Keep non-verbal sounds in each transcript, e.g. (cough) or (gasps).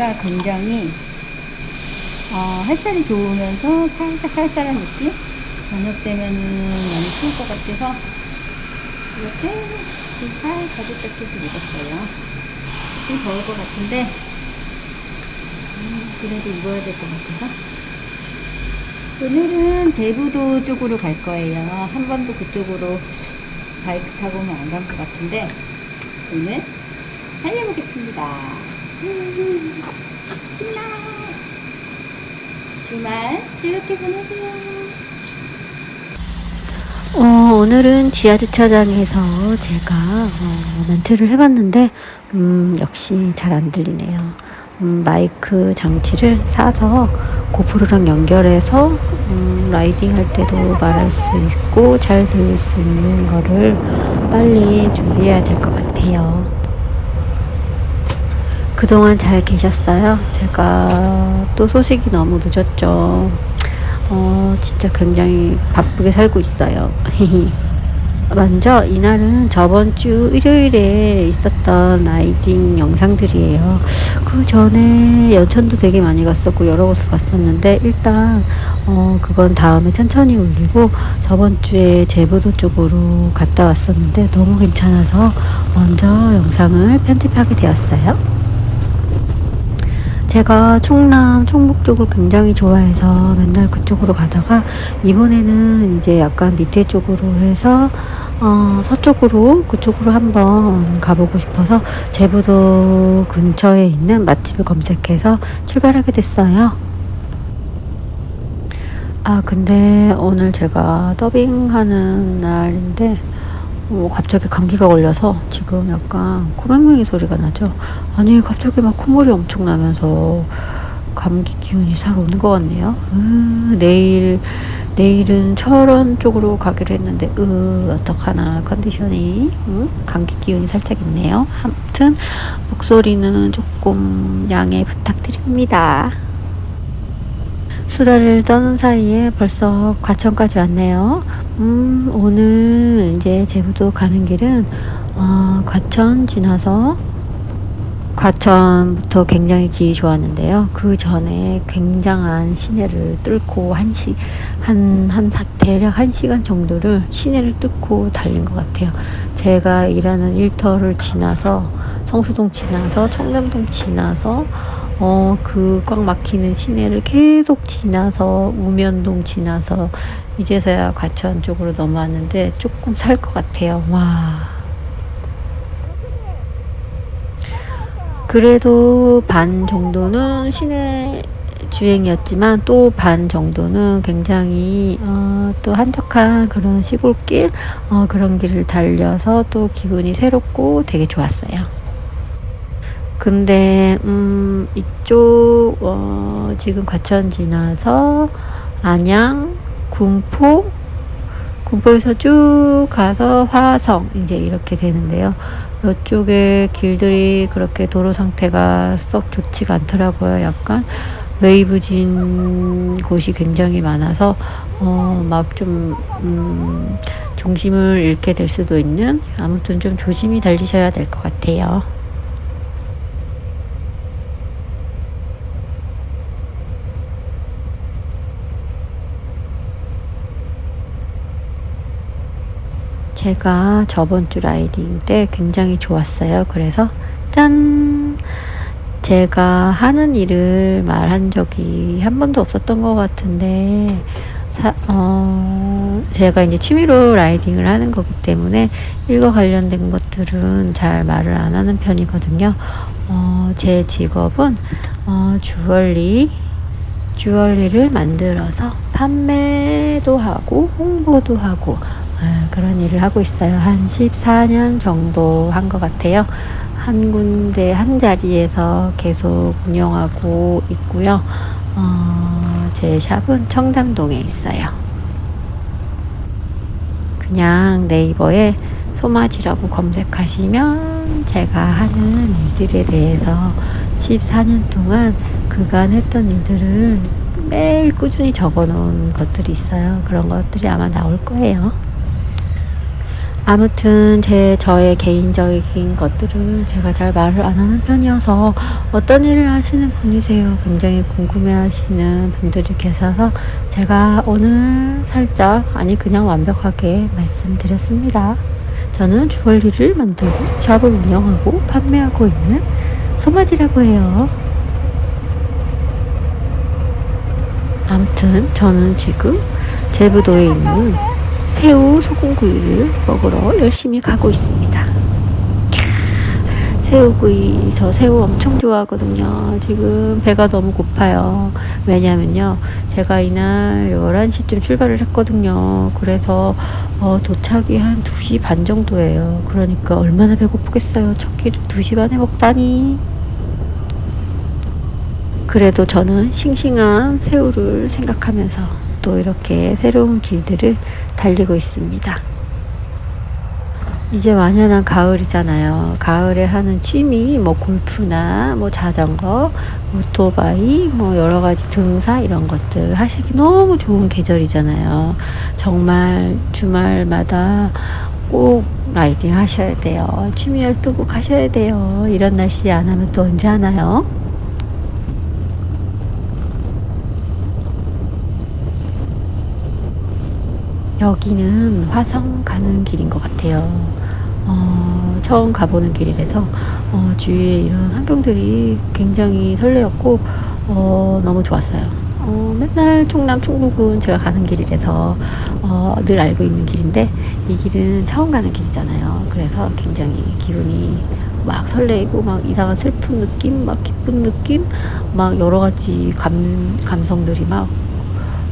날씨가 굉장히 어, 햇살이 좋으면서 살짝 쌀쌀한 느낌? 저녁 되면은 많이 추울 것 같아서 이렇게 살 가죽 자켓을 입었어요. 좀 더울 것 같은데 음, 그래도 입어야 될 것 같아서 오늘은 제부도 쪽으로 갈 거예요. 한 번도 그쪽으로 바이크 타고는 안 간 것 같은데 오늘 달려보겠습니다. 음, 신나! 주말 즐겁게 보내세요. 어, 오늘은 지하 주차장에서 제가 어, 멘트를 해봤는데 음, 역시 잘 안 들리네요. 음, 마이크 장치를 사서 고프로랑 연결해서 음, 라이딩 할 때도 말할 수 있고 잘 들릴 수 있는 거를 빨리 준비해야 될 것 같아요. 그동안 잘 계셨어요? 제가 또 소식이 너무 늦었죠. 어, 진짜 굉장히 바쁘게 살고 있어요. (laughs) 먼저 이날은 저번 주 일요일에 있었던 라이딩 영상들이에요. 그 전에 연천도 되게 많이 갔었고 여러 곳을 갔었는데 일단 어 그건 다음에 천천히 올리고 저번 주에 제부도 쪽으로 갔다 왔었는데 너무 괜찮아서 먼저 영상을 편집하게 되었어요. 제가 충남, 충북 쪽을 굉장히 좋아해서 맨날 그쪽으로 가다가 이번에는 이제 약간 밑에 쪽으로 해서 어, 서쪽으로 그쪽으로 한번 가보고 싶어서 제부도 근처에 있는 맛집을 검색해서 출발하게 됐어요. 아, 근데 오늘 제가 더빙하는 날인데 어, 갑자기 감기가 걸려서 지금 약간 코맹맹이 소리가 나죠. 아니 갑자기 막 콧물이 엄청 나면서 감기 기운이 잘 오는 것 같네요. 으, 내일 내일은 철원 쪽으로 가기로 했는데 으 어떡하나 컨디션이 응? 감기 기운이 살짝 있네요. 아무튼 목소리는 조금 양해 부탁드립니다. 수다를 떠는 사이에 벌써 과천까지 왔네요. 음, 오늘 이제 제부도 가는 길은, 어, 과천 지나서, 과천부터 굉장히 길이 좋았는데요. 그 전에 굉장한 시내를 뚫고 한 시, 한, 한, 사, 대략 한 시간 정도를 시내를 뚫고 달린 것 같아요. 제가 일하는 일터를 지나서, 성수동 지나서, 청담동 지나서, 어, 그 꽉 막히는 시내를 계속 지나서 우면동 지나서 이제서야 과천 쪽으로 넘어왔는데 조금 살 것 같아요. 와. 그래도 반 정도는 시내 주행이었지만 또 반 정도는 굉장히 어, 또 한적한 그런 시골길 어, 그런 길을 달려서 또 기분이 새롭고 되게 좋았어요. 근데 음 이쪽 어 지금 과천 지나서 안양, 군포, 군포에서 쭉 가서 화성 이제 이렇게 되는데요. 이쪽에 길들이 그렇게 도로 상태가 썩 좋지가 않더라고요. 약간 웨이브진 곳이 굉장히 많아서 어 막좀 음, 중심을 잃게 될 수도 있는 아무튼 좀 조심히 달리셔야 될 것 같아요. 제가 저번 주 라이딩 때 굉장히 좋았어요. 그래서 짠! 제가 하는 일을 말한 적이 한 번도 없었던 것 같은데, 사, 어, 제가 이제 취미로 라이딩을 하는 거기 때문에 일과 관련된 것들은 잘 말을 안 하는 편이거든요. 어, 제 직업은 어, 주얼리, 주얼리를 만들어서 판매도 하고 홍보도 하고 아, 그런 일을 하고 있어요. 한 14년 정도 한 것 같아요. 한 군데 한 자리에서 계속 운영하고 있고요. 어, 제 샵은 청담동에 있어요. 그냥 네이버에 소마지라고 검색하시면 제가 하는 일들에 대해서 14년 동안 그간 했던 일들을 매일 꾸준히 적어 놓은 것들이 있어요. 그런 것들이 아마 나올 거예요. 아무튼 제 저의 개인적인 것들을 제가 잘 말을 안 하는 편이어서 어떤 일을 하시는 분이세요? 굉장히 궁금해하시는 분들이 계셔서 제가 오늘 살짝 아니 그냥 완벽하게 말씀드렸습니다. 저는 주얼리를 만들고 샵을 운영하고 판매하고 있는 소마지라고 해요. 아무튼 저는 지금 제부도에 있는 새우 소금구이를 먹으러 열심히 가고 있습니다. 캬, 새우구이 저 새우 엄청 좋아하거든요. 지금 배가 너무 고파요. 왜냐면요. 제가 이날 11시쯤 출발을 했거든요. 그래서 어, 도착이 한 2시 반 정도예요. 그러니까 얼마나 배고프겠어요. 첫 끼를 2시 반에 먹다니. 그래도 저는 싱싱한 새우를 생각하면서 또 이렇게 새로운 길들을 달리고 있습니다. 이제 완연한 가을이잖아요. 가을에 하는 취미, 뭐 골프나 뭐 자전거, 오토바이, 뭐 여러 가지 등사 이런 것들 하시기 너무 좋은 계절이잖아요. 정말 주말마다 꼭 라이딩 하셔야 돼요. 취미 활동 꼭 하셔야 돼요. 이런 날씨 안 하면 또 언제 하나요? 여기는 화성 가는 길인 것 같아요. 어, 처음 가보는 길이라서 어, 주위에 이런 환경들이 굉장히 설레었고 어, 너무 좋았어요. 어, 맨날 충남 충북은 제가 가는 길이라서 어, 늘 알고 있는 길인데 이 길은 처음 가는 길이잖아요. 그래서 굉장히 기분이 막 설레이고 막 이상한 슬픈 느낌, 막 기쁜 느낌, 막 여러 가지 감, 감성들이 막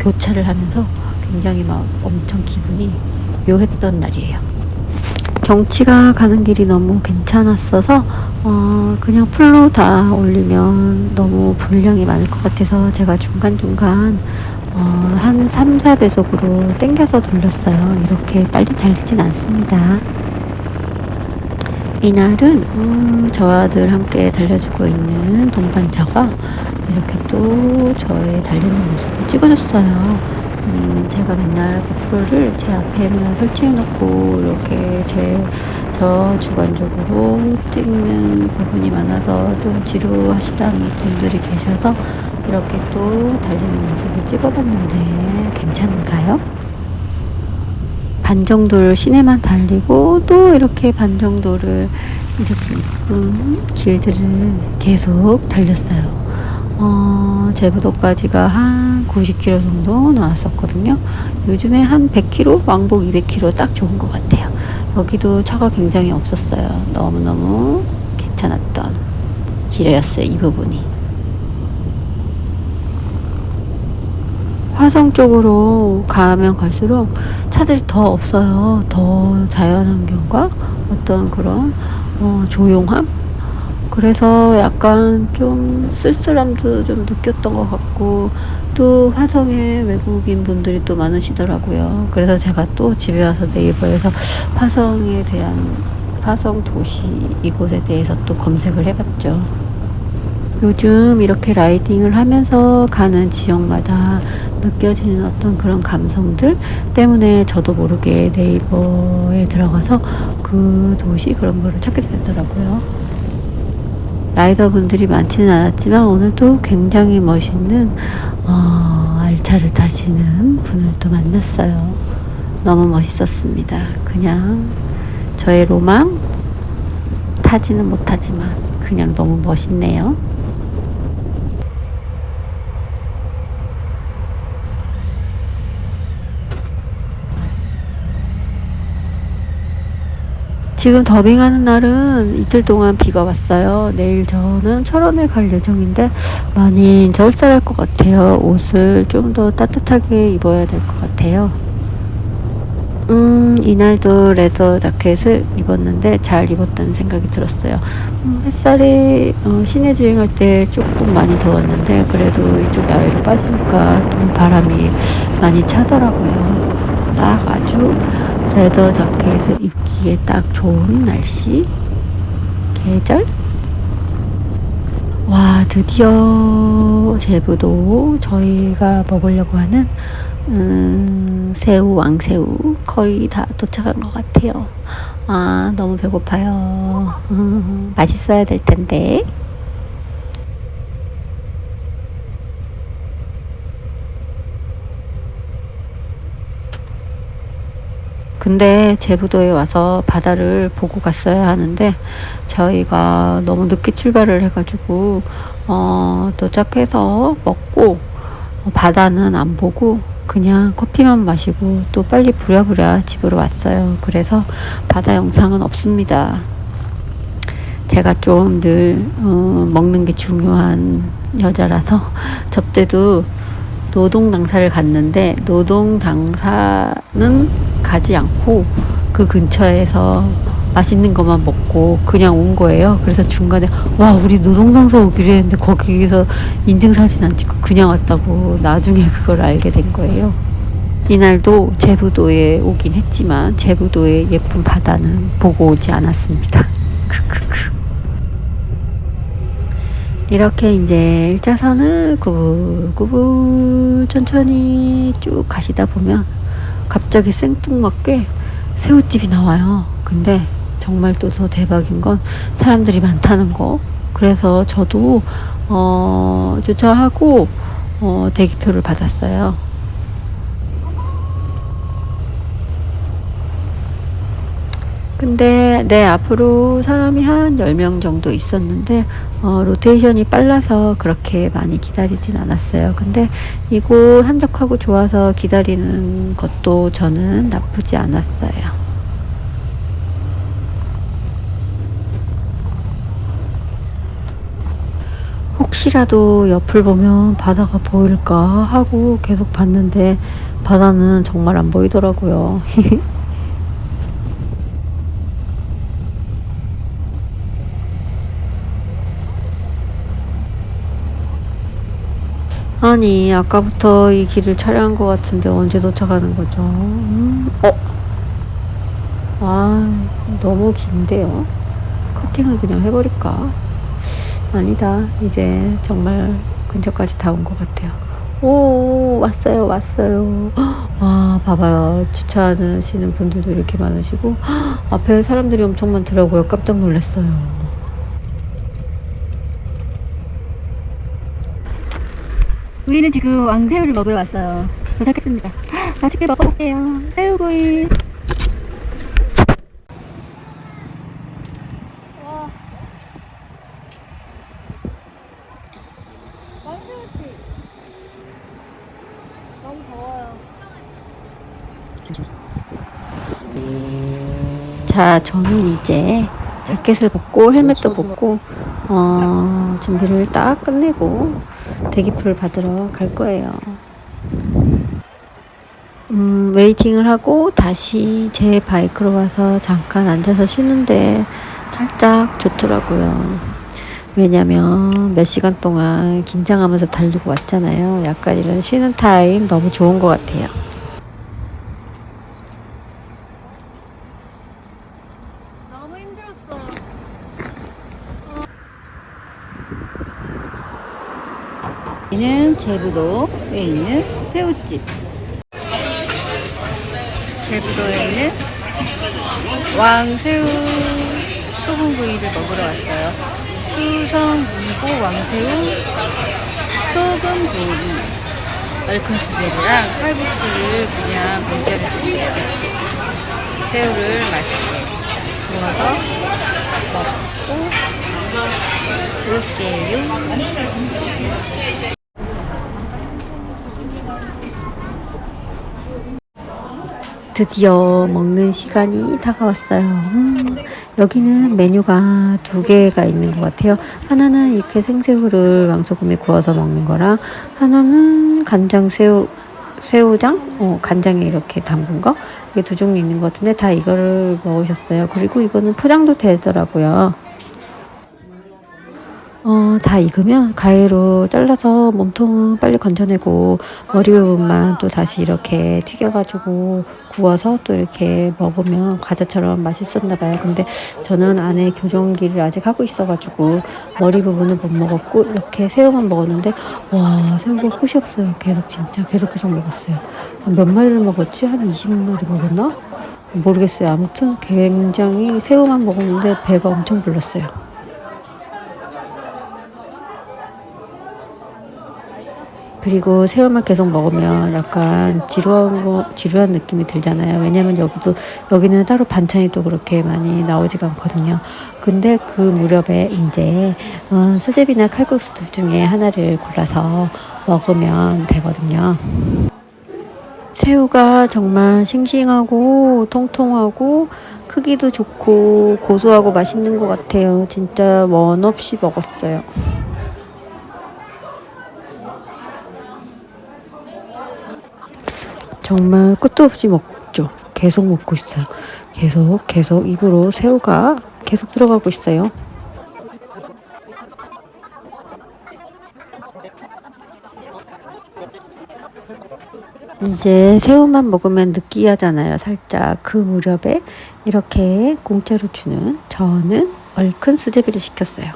교차를 하면서 굉장히 막 엄청 기분이 묘했던 날이에요. 경치가 가는 길이 너무 괜찮았어서 어 그냥 풀로 다 올리면 너무 분량이 많을 것 같아서 제가 중간중간 어 한 3, 4배속으로 땡겨서 돌렸어요. 이렇게 빨리 달리진 않습니다. 이날은 음, 저와 늘 함께 달려주고 있는 동반자가 이렇게 또 저의 달리는 모습을 찍어줬어요. 음, 제가 맨날 고프로를 제 앞에만 설치해 놓고 이렇게 제 저 주관적으로 찍는 부분이 많아서 좀 지루하시다는 분들이 계셔서 이렇게 또 달리는 모습을 찍어봤는데 괜찮은가요? 반 정도를 시내만 달리고 또 이렇게 반 정도를 이렇게 이쁜 길들을 계속 달렸어요. 어, 제부도까지가 한 90km 정도 나왔었거든요. 요즘에 한 100km, 왕복 200km 딱 좋은 것 같아요. 여기도 차가 굉장히 없었어요. 너무너무 괜찮았던 길이었어요, 이 부분이. 화성 쪽으로 가면 갈수록 차들이 더 없어요. 더 자연환경과 어떤 그런 어, 조용함? 그래서 약간 좀 쓸쓸함도 좀 느꼈던 것 같고 또 화성에 외국인 분들이 또 많으시더라고요. 그래서 제가 또 집에 와서 네이버에서 화성에 대한 화성 도시 이곳에 대해서 또 검색을 해봤죠. 요즘 이렇게 라이딩을 하면서 가는 지역마다 느껴지는 어떤 그런 감성들 때문에 저도 모르게 네이버에 들어가서 그 도시 그런 거를 찾게 되더라고요. 라이더 분들이 많지는 않았지만 오늘도 굉장히 멋있는 어, 알차를 타시는 분을 또 만났어요. 너무 멋있었습니다. 그냥 저의 로망 타지는 못하지만 그냥 너무 멋있네요. 지금 더빙하는 날은 이틀 동안 비가 왔어요. 내일 저는 철원을 갈 예정인데 많이 절쌀할 것 같아요. 옷을 좀 더 따뜻하게 입어야 될 것 같아요. 음, 이날도 레더 자켓을 입었는데 잘 입었다는 생각이 들었어요. 음, 햇살이 어, 시내 주행할 때 조금 많이 더웠는데 그래도 이쪽 야외로 빠지니까 좀 바람이 많이 차더라고요. 딱 아주 레더 자켓을 입기에 딱 좋은 날씨, 계절. 와, 드디어 제부도 저희가 먹으려고 하는 음, 새우, 왕새우 거의 다 도착한 것 같아요. 아, 너무 배고파요. 음, 맛있어야 될 텐데. 근데 제부도에 와서 바다를 보고 갔어야 하는데 저희가 너무 늦게 출발을 해가지고 어, 도착해서 먹고 어, 바다는 안 보고 그냥 커피만 마시고 또 빨리 부랴부랴 집으로 왔어요. 그래서 바다 영상은 없습니다. 제가 좀늘 어, 먹는 게 중요한 여자라서 (laughs) 접대도 노동 당사를 갔는데 노동 당사는 가지 않고 그 근처에서 맛있는 것만 먹고 그냥 온 거예요. 그래서 중간에 와 우리 노동 당사 오기로 했는데 거기서 인증 사진 안 찍고 그냥 왔다고 나중에 그걸 알게 된 거예요. 이날도 제부도에 오긴 했지만 제부도의 예쁜 바다는 보고 오지 않았습니다. 크크크. 이렇게 이제 1차선을 구불구불 천천히 쭉 가시다 보면 갑자기 생뚱맞게 새우집이 나와요. 근데 정말 또 더 대박인 건 사람들이 많다는 거. 그래서 저도 어, 주차하고 어, 대기표를 받았어요. 근데 내 앞으로 사람이 한 10명 정도 있었는데 어, 로테이션이 빨라서 그렇게 많이 기다리진 않았어요. 근데 이곳 한적하고 좋아서 기다리는 것도 저는 나쁘지 않았어요. 혹시라도 옆을 보면 바다가 보일까 하고 계속 봤는데 바다는 정말 안 보이더라고요. (laughs) 아니 아까부터 이 길을 촬영한 것 같은데 언제 도착하는 거죠? 음, 어? 아 너무 긴데요? 커팅을 그냥 해버릴까? 아니다 이제 정말 근처까지 다 온 것 같아요. 오 왔어요 왔어요. 와 봐봐요 주차하시는 분들도 이렇게 많으시고 앞에 사람들이 엄청 많더라고요. 깜짝 놀랐어요. 우리는 지금 왕새우를 먹으러 왔어요. 도착했습니다. (gasps) 맛있게 먹어볼게요. 새우구이. 자, 저는 이제 자켓을 벗고 헬멧도 벗고 어, 준비를 딱 끝내고 대기표를 받으러 갈 거예요. 음, 웨이팅을 하고 다시 제 바이크로 와서 잠깐 앉아서 쉬는데 살짝 좋더라고요. 왜냐면 몇 시간 동안 긴장하면서 달리고 왔잖아요. 약간 이런 쉬는 타임 너무 좋은 것 같아요. 너무 힘들었어. 여기는 제부도에 있는 새우집. 제부도에 있는 왕새우 소금구이를 먹으러 왔어요. 수성 2호 왕새우 소금구이. 얼큰 수제비랑 칼국수를 그냥 공짜로 주세요. 새우를 맛있게 구워서 먹고 볼게요. 드디어 먹는 시간이 다가왔어요. 음, 여기는 메뉴가 두 개가 있는 것 같아요. 하나는 이렇게 생새우를 왕소금에 구워서 먹는 거랑 하나는 간장 새우 새우장, 어, 간장에 이렇게 담근 거 이게 두 종류 있는 것 같은데 다 이거를 먹으셨어요. 그리고 이거는 포장도 되더라고요. 어, 다 익으면 가위로 잘라서 몸통은 빨리 건져내고 머리 부분만 또 다시 이렇게 튀겨가지고 구워서 또 이렇게 먹으면 과자처럼 맛있었나 봐요. 근데 저는 안에 교정기를 아직 하고 있어가지고 머리 부분은 못 먹었고 이렇게 새우만 먹었는데 와 새우가 끝이 없어요. 계속 진짜 계속 계속 먹었어요. 몇 마리를 먹었지? 한 20마리 먹었나? 모르겠어요. 아무튼 굉장히 새우만 먹었는데 배가 엄청 불렀어요. 그리고 새우만 계속 먹으면 약간 지루한 거, 지루한 느낌이 들잖아요. 왜냐면 여기도, 여기는 따로 반찬이 또 그렇게 많이 나오지가 않거든요. 근데 그 무렵에 이제, 어, 수제비나 칼국수 둘 중에 하나를 골라서 먹으면 되거든요. 새우가 정말 싱싱하고 통통하고 크기도 좋고 고소하고 맛있는 것 같아요. 진짜 원 없이 먹었어요. 정말 끝도 없이 먹죠. 계속 먹고 있어요. 계속 계속 입으로 새우가 계속 들어가고 있어요. 이제 새우만 먹으면 느끼하잖아요. 살짝 그 무렵에 이렇게 공짜로 주는 저는 얼큰 수제비를 시켰어요.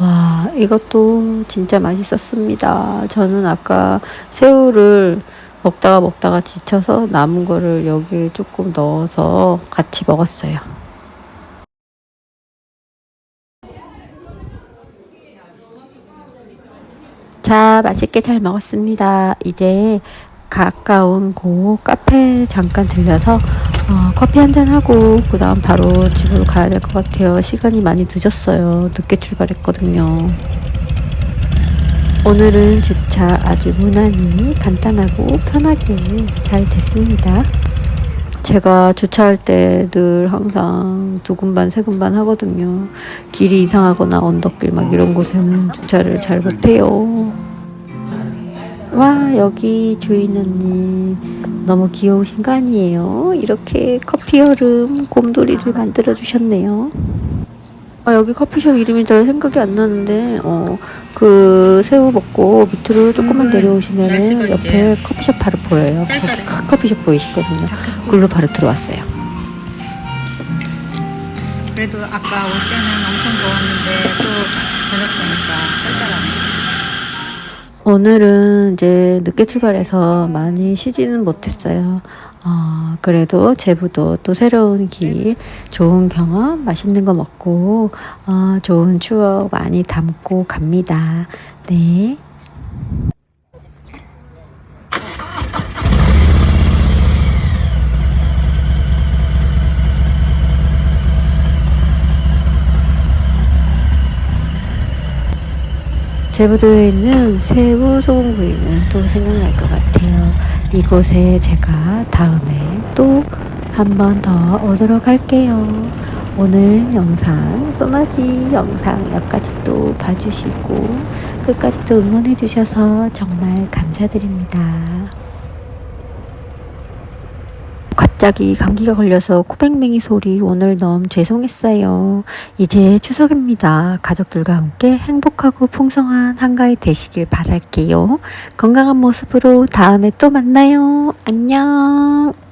와, 이것도 진짜 맛있었습니다. 저는 아까 새우를 먹다가 먹다가 지쳐서 남은 거를 여기에 조금 넣어서 같이 먹었어요. 자, 맛있게 잘 먹었습니다. 이제 가까운 그 카페 잠깐 들려서 어, 커피 한잔 하고 그 다음 바로 집으로 가야 될 것 같아요. 시간이 많이 늦었어요. 늦게 출발했거든요. 오늘은 주차 아주 무난히 간단하고 편하게 잘 됐습니다. 제가 주차할 때 늘 항상 두 군반, 세 군반 하거든요. 길이 이상하거나 언덕길 막 이런 곳에는 주차를 잘 못해요. 와, 여기 주인 언니 너무 귀여우신 거 아니에요? 이렇게 커피 얼음 곰돌이를 만들어 주셨네요. 아, 여기 커피숍 이름이 잘 생각이 안 나는데, 어, 그, 새우 먹고 밑으로 조금만 음, 내려오시면은 날씨가 옆에 커피숍 바로 보여요. 큰 커피숍 보이시거든요. 그걸로 바로 들어왔어요. 그래도 아까 올 때는 엄청 더웠는데 또 저녁 되니까 쌀쌀하네. 오늘은 이제 늦게 출발해서 많이 쉬지는 못했어요. 어, 그래도 제부도 또 새로운 길, 좋은 경험, 맛있는 거 먹고, 어, 좋은 추억 많이 담고 갑니다. 네. 제부도에 있는 새우 소금구이는 또 생각날 것 같아요. 이곳에 제가 다음에 또 한 번 더 오도록 할게요. 오늘 영상, 소마지 영상 여기까지 또 봐주시고 끝까지 또 응원해 주셔서 정말 감사드립니다. 갑자기 감기가 걸려서 코백맹이 소리 오늘 너무 죄송했어요. 이제 추석입니다. 가족들과 함께 행복하고 풍성한 한가위 되시길 바랄게요. 건강한 모습으로 다음에 또 만나요. 안녕.